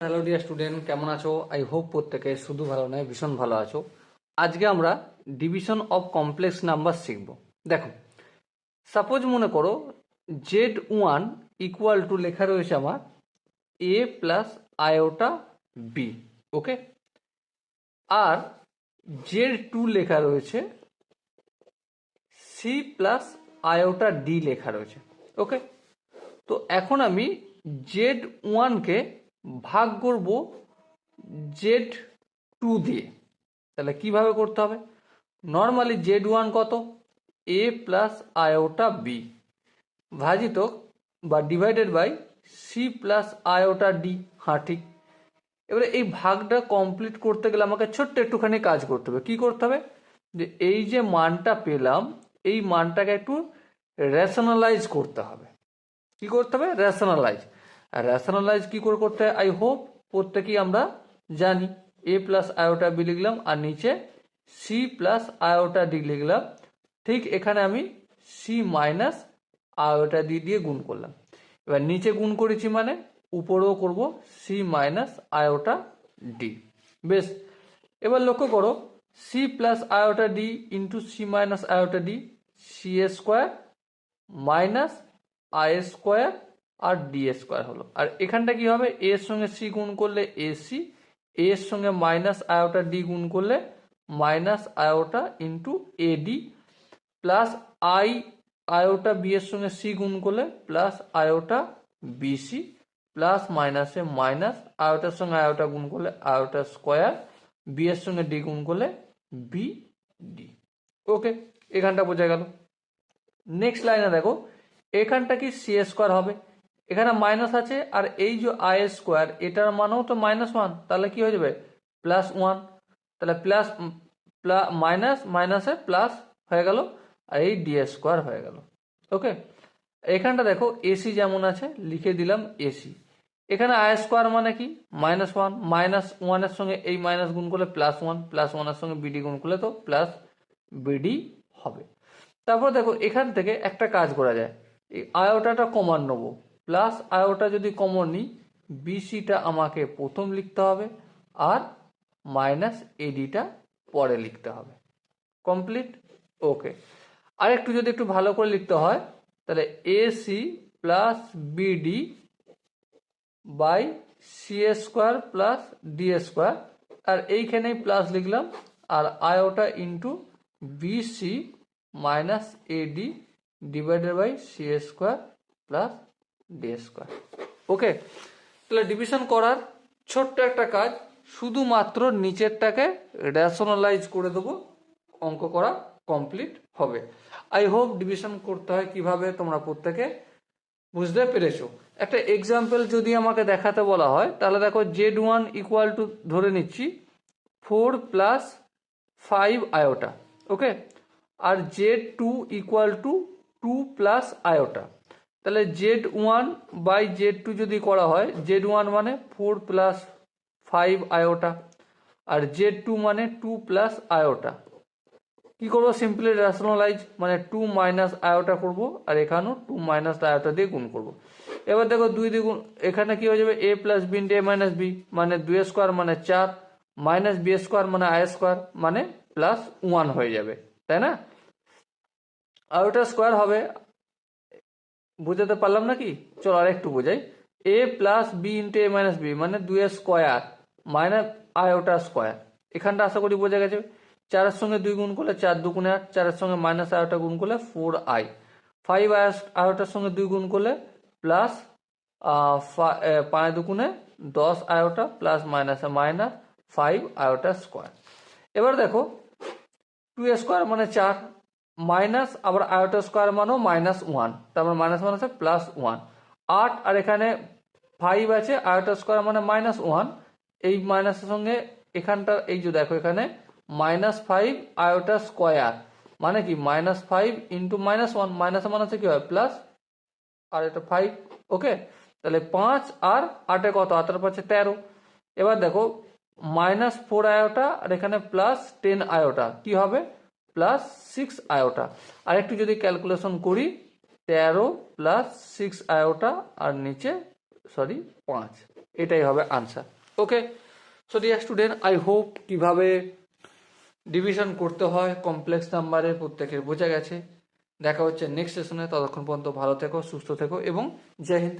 Hello dear student, কেমন আছো? I hope প্রত্যেকে শুধু ভালো নয়, ভীষণ ভালো আছো। আজকে আমরা ডিভিশন অফ কমপ্লেক্স নাম্বার শিখব। দেখো সাপোজ মনে করো জেড ওয়ান ইকুয়াল টু লেখা রয়েছে আমার A plus iota B okay R Z two লেখা রয়েছে সি প্লাস আয়োটা ডি লেখা রয়েছে ওকে তো এখন আমি জেড ওয়ানকে ভাগ করব জেড টু দিয়ে। তাহলে কীভাবে করতে হবে? নর্মালি জেড ওয়ান কত? এ প্লাস আয়োটা বি ভাজিত বা divided by C plus iota D হ্যাঁ ঠিক। এবারে এই ভাগটা কমপ্লিট করতে গেলে আমাকে ছোট্ট একটুখানি কাজ করতে হবে। কি করতে হবে? যে এই যে মানটা পেলাম, এই মানটাকে একটু রেশনালাইজ করতে হবে। কি করতে হবে? রেশনালাইজ রেশনালাইজ কি করে করতে হয়? আই হোপ প্রত্যেকেই আমরা জানি। এ প্লাস আয়োটা বি লিখলাম আর নিচে সি প্লাস আয়োটা ডি লিখলাম। ঠিক এখানে আমি সি মাইনাস আয়োটা ডি দিয়ে গুণ করলাম। এবার নিচে গুণ করেছি মানে উপরেও করব সি মাইনাস আয়োটা ডি বেশ, এবার লক্ষ্য করো C plus iota D into C minus iota D C A square minus I square R D square হলো। আর এখানটা কি হবে? এ এর সঙ্গে সি গুণ করলে এ সি এ এর সঙ্গে মাইনাস আয়োটা ডি গুণ করলে minus iota into A D plus I iota B এর সঙ্গে সি গুণ করলে প্লাস আয়োটা বিসি প্লাস মাইনাসে মাইনাস আয়োটার সঙ্গে আয়োটা গুণ করলে আয়োটা স্কোয়ার বি এর সঙ্গে ডি গুণ করলে বি ডি ওকে এখানটা বোঝা গেল। নেক্সট লাইনে দেখো, এখানটা কি সি স্কোয়ার হবে? এখানে মাইনাস আছে, আর এই যে আই স্কোয়ার এটার মানেও তো মাইনাস ওয়ান তাহলে কি হয়ে যাবে? প্লাস ওয়ান তাহলে প্লাস মাইনাস মাইনাসে প্লাস হয়ে গেল, আর এই ডি স্কোয়ার হয়ে গেল। ওকে এখানটা দেখো এসি যেমন আছে, লিখে দিলাম এসি এখানে আই স্কোয়ার মানে কি? মাইনাস ওয়ান মাইনাস ওয়ানের সঙ্গে এই মাইনাস গুণ করলে প্লাস ওয়ান প্লাস ওয়ানের সঙ্গে বিডি গুণ করলে তো প্লাস বিডি হবে। তারপর দেখো, এখান থেকে একটা কাজ করা যায়। এই আয়োটাটা কমান নেব। প্লাস আয়োটা যদি কমন নিই বিসিটা আমাকে প্রথম লিখতে হবে আর মাইনাস এডিটা পরে লিখতে হবে। কমপ্লিট ওকে আর একটু যদি একটু ভালো করে লিখতে হয়, তাহলে AC plus BD by C square plus D square আর এইখানেই প্লাস লিখলাম, আর iota into BC minus AD divided by C square plus D square okay তাহলে ডিভিশন করার ছোট্ট একটা কাজ, শুধুমাত্র নিচেরটাকে রেশনালাইজ করে দেবো, অঙ্ক করা কমপ্লিট হবে। আই হোপ ডিভিশন করতে হয় কীভাবে, তোমরা প্রত্যেকে বুঝতে পেরেছ। একটা এক্সাম্পল যদি আমাকে দেখাতে বলা হয়, তাহলে দেখো জেড ওয়ান ইকুয়াল টু ধরে নিচ্ছি four plus five iota okay R Z two equal to two plus iota তাহলে Z one by Z two যদি করা হয় জেড ওয়ান মানে ফোর প্লাস ফাইভ আয়োটা আর জেড টু মানে টু প্লাস আয়োটা কি করব? সিম্পলি রেশনালাইজ মানে টু মাইনাস আয়োটা করব আর এখানেও টু মাইনাস আয়োটা দিয়ে গুণ করব। এবার দেখো দুই দ্বিগুণ, এখানে কি হয়ে যাবে? A plus B A minus B মানে দুই স্কোয়ার মানে চার মাইনাস বি স্কোয়ার মানে আই স্কোয়ার মানে প্লাস ওয়ান হয়ে যাবে, তাই না? আয়োটা স্কোয়ার হবে বুঝাতে পারলাম নাকি? চলো আর একটু বোঝাই। A plus B into A minus B মানে দুই স্কোয়ার মাইনাস আয়োটা স্কোয়ার এখানটা আশা করি বোঝা গেছে। চারের সঙ্গে দুই গুণ করলে চার দুগুণে আট, চারের সঙ্গে মাইনাস আয়োটা গুণ করলে ফোর আই ফাইভ আয়োটার সঙ্গে দুই গুণ করলে প্লাস পাঁচ দুগুণে দশ আয়োটা প্লাস মাইনাসে মাইনাস ফাইভ আয়োটা স্কোয়ার এবার দেখো টু স্কোয়ার মানে চার। মাইনাস আবার আয়োটা স্কোয়ার মানেও মাইনাস ওয়ান তারপর মাইনাস ওয়ান আছে প্লাস ওয়ান আট আর এখানে ফাইভ আছে আয়োটা স্কোয়ার মানে মাইনাস ওয়ান এই মাইনাসের সঙ্গে এখানটা, এই যে দেখো এখানে মাইনাস ফাইভ আয়োটা স্কোয়ার মানে কি? Minus five into minus one minus মানে হচ্ছে কি হয়? প্লাস আর এটা ফাইভ ওকে তাহলে পাঁচ আর আটে কত? আটের পাচ্ছে তেরো। এবার দেখো মাইনাস ফোর আয়োটা আর এখানে প্লাস টেন আয়োটা কি হবে? প্লাস সিক্স আয়োটা আর একটু যদি ক্যালকুলেশন করি, তেরো প্লাস সিক্স আয়োটা আর নিচে সরি পাঁচ। এটাই হবে answer okay so dear student I hope কীভাবে ডিভিশন করতে হয় কমপ্লেক্স নাম্বারে প্রত্যেকের বোঝা গেছে। দেখা হচ্ছে নেক্সট সেশনে ততক্ষণ পর্যন্ত ভালো থেকো, সুস্থ থেকো এবং জয় হিন্দ।